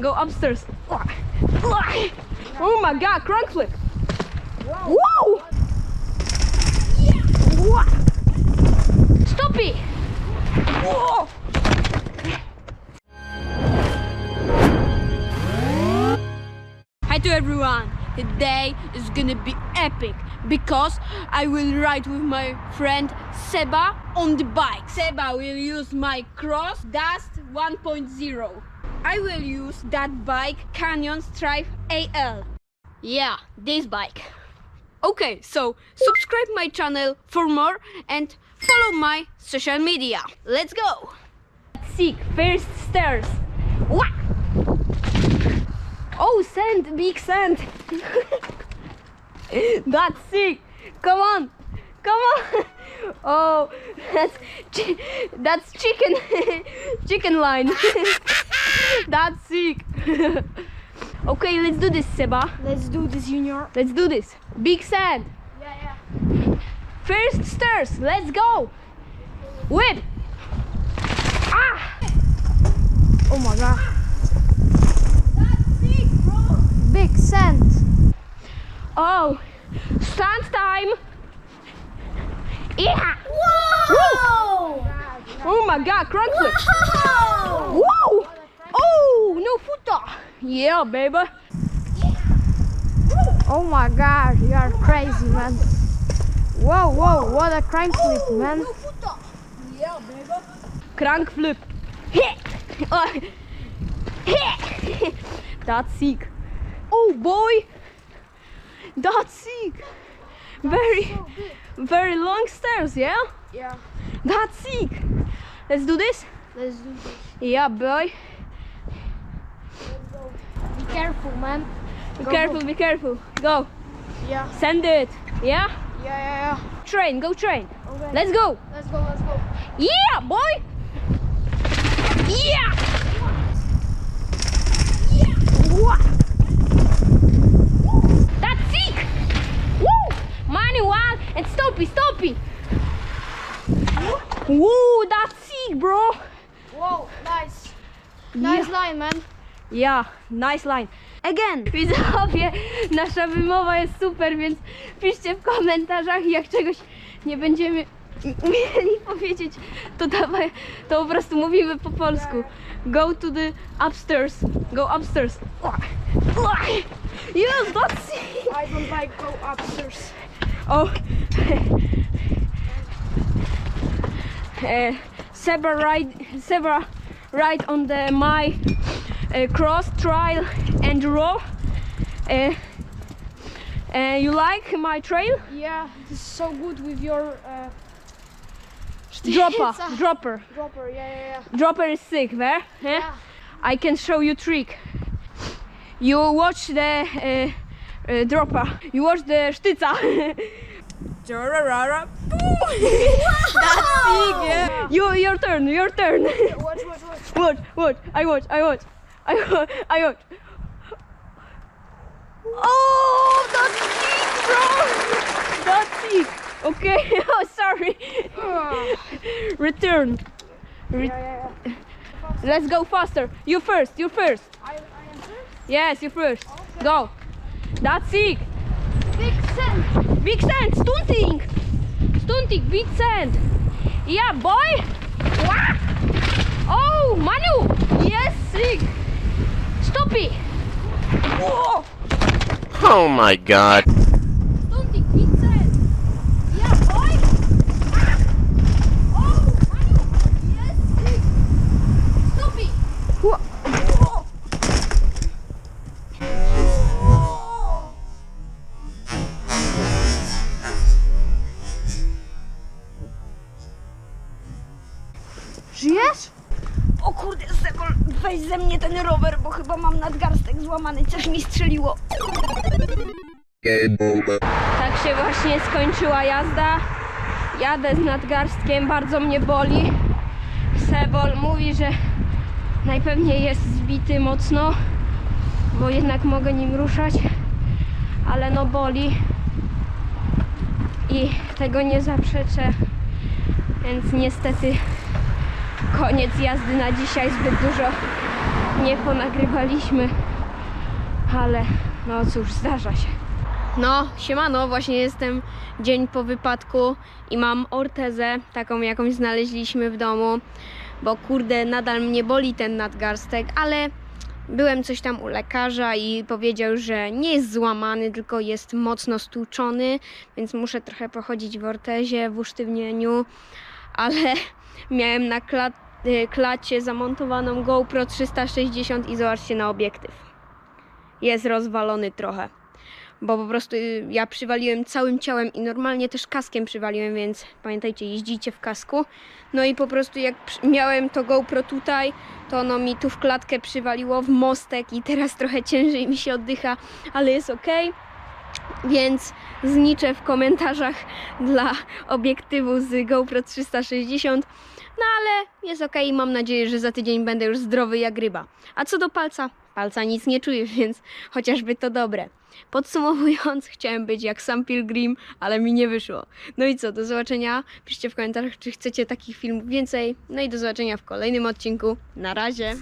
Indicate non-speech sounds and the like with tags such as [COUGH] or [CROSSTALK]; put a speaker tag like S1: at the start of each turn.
S1: Go upstairs. Oh my god, crank flip. Whoa! Stop it! Whoa! Hi to everyone! Today is gonna be epic because I will ride with my friend Seba on the bike. Seba will use my Cross Dust 1.0. I will use that bike Canyon Strive AL. Yeah, this bike. Okay, so subscribe my channel for more and follow my social media. Let's go! Sick, first stairs. Wah! Oh, sand, big sand. [LAUGHS] that's sick. Come on, come on. [LAUGHS] Oh, [LAUGHS] that's chi- that's chicken, chicken line. [LAUGHS] that's sick. [LAUGHS] okay, let's do this, Seba.
S2: Let's do this, Junior.
S1: Let's do this. Big sand.
S2: Yeah, yeah.
S1: First stairs. Let's go. Whip. Ah.
S2: Oh my god.
S1: That's sick, bro.
S2: Big sand.
S1: Oh, sand time. Yeah.
S2: Whoa!
S1: Oh my god, crank.
S2: Whoa!
S1: Whoa! Oh. Yeah, baby.
S2: Oh my god, you are crazy, man. Whoa, whoa, what a crank flip, man.
S1: Yeah, baby. Crank flip. Hit. Uh. [LAUGHS] That's sick. Oh boy. That's sick. Very, very long stairs, yeah?
S2: Yeah.
S1: That's sick. Let's do this.
S2: Let's do this.
S1: Yeah, boy.
S2: Be careful, man.
S1: Be
S2: Go,
S1: careful, be careful. Go.
S2: Yeah.
S1: Send it. Yeah?
S2: Yeah, yeah, yeah.
S1: Train, go train.
S2: Okay.
S1: Let's go.
S2: let's go, let's go.
S1: Yeah, boy. Yeah. Wha- That's sick. Woo. Manual and stoppy, stoppy. Woo, that's sick, bro.
S2: Whoa, nice. Nice line, man.
S1: Ja, nice line. Again, widzowie, nasza wymowa jest super, więc piszcie w komentarzach, jak czegoś nie będziemy mieli powiedzieć, to dawaj, to po prostu mówimy po polsku. Go to the upstairs. Go upstairs. Yes, that's it.
S2: I don't like go upstairs.
S1: Oh. uh, Seba ride, Seba ride on the my uh, cross trail and roll. Uh, uh, you like my trail?
S2: Yeah, is so good with your uh, [LAUGHS]
S1: Dropper, dropper,
S2: dropper. Yeah, yeah, yeah.
S1: dropper is sick, there. Eh?
S2: Yeah.
S1: I can show you trick. You watch the uh, uh, dropper. You watch the sztyca. [LAUGHS] Jararara. [LAUGHS] That's sick, yeah. You, your turn, your turn.
S2: Watch, watch, watch.
S1: watch, watch. I watch, I watch. I watch, I watch. Oh, that's sick, bro. That's sick. Okay, [LAUGHS] oh, sorry.
S2: Ah.
S1: Return. Re-
S2: Yeah, yeah, yeah.
S1: Let's go faster. You first, you first.
S2: I, I am first.
S1: Yes, you first. Go. That's sick.
S2: Big sand.
S1: Big sand, stunting. Stunting, big sand. Yeah, boy. Wah. Oh, Manu. Yes, sick. Stop it. Whoa.
S3: Oh my god.
S1: Ze mnie ten rower, bo chyba mam nadgarstek złamany, coś mi strzeliło. Tak się właśnie skończyła jazda. Jadę z nadgarstkiem, bardzo mnie boli. Sebol mówi, że najpewniej jest zbity mocno, bo jednak mogę nim ruszać, ale no boli i tego nie zaprzeczę, więc niestety koniec jazdy na dzisiaj. Zbyt dużo nie ponagrywaliśmy, ale no cóż, zdarza się. No, siemano, właśnie jestem dzień po wypadku i mam ortezę, taką jakąś znaleźliśmy w domu, bo kurde, nadal mnie boli ten nadgarstek, ale byłem coś tam u lekarza i powiedział, że nie jest złamany, tylko jest mocno stłuczony, więc muszę trochę pochodzić w ortezie, w usztywnieniu, ale miałem na klat, y, klacie zamontowaną GoPro 360 i zobaczcie na obiektyw. Jest rozwalony trochę bo po prostu y, ja przywaliłem całym ciałem i normalnie też kaskiem przywaliłem, więc pamiętajcie, jeździcie w kasku. No i po prostu jak miałem to GoPro tutaj, to ono mi tu w klatkę przywaliło w mostek i teraz trochę ciężej mi się oddycha, ale jest ok. Więc zniczę w komentarzach dla obiektywu z GoPro 360. No ale jest ok mam nadzieję, że za tydzień będę już zdrowy jak ryba. A co do palca? Palca nic nie czuję, [LAUGHS] więc chociażby to dobre. Podsumowując, [LAUGHS] chciałem być jak sam Pilgrim, ale mi nie wyszło. No i co, do zobaczenia. Piszcie w komentarzach, czy chcecie takich filmów więcej. No i do zobaczenia w kolejnym odcinku. Na razie.